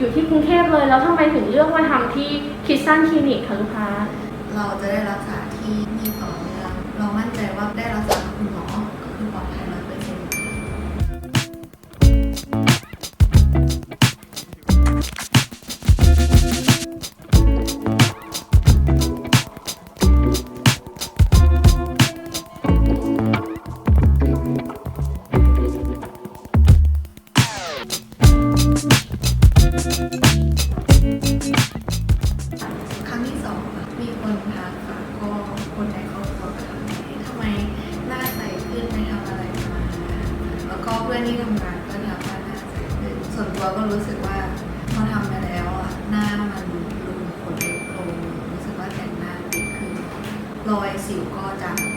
อยู่ที่กรุงเทพเลยแล้วทำไมถึงเลือกมาทำที่คิดสั้นคลินิกคะลูกค้า เราจะได้รักษาที่มีต่อเนื่องเรามั่นใจว่าได้รักษา ครั้งที่สองมีคนทักค่ะก็คนในครอบครัวก็ทำไมทำไมหน้าใสขึ้นไม่ทำอะไรมา แล้วก็เพื่อนที่ทำงานก็ทักว่าหน้าใสขึ้นส่วนตัวก็รู้สึกว่าพอทำไปแล้วอะหน้ามันรูขุมขนล็กลงรู้สึกว่าแต่งหน้าดีขึ้นรอยสิวก็จาง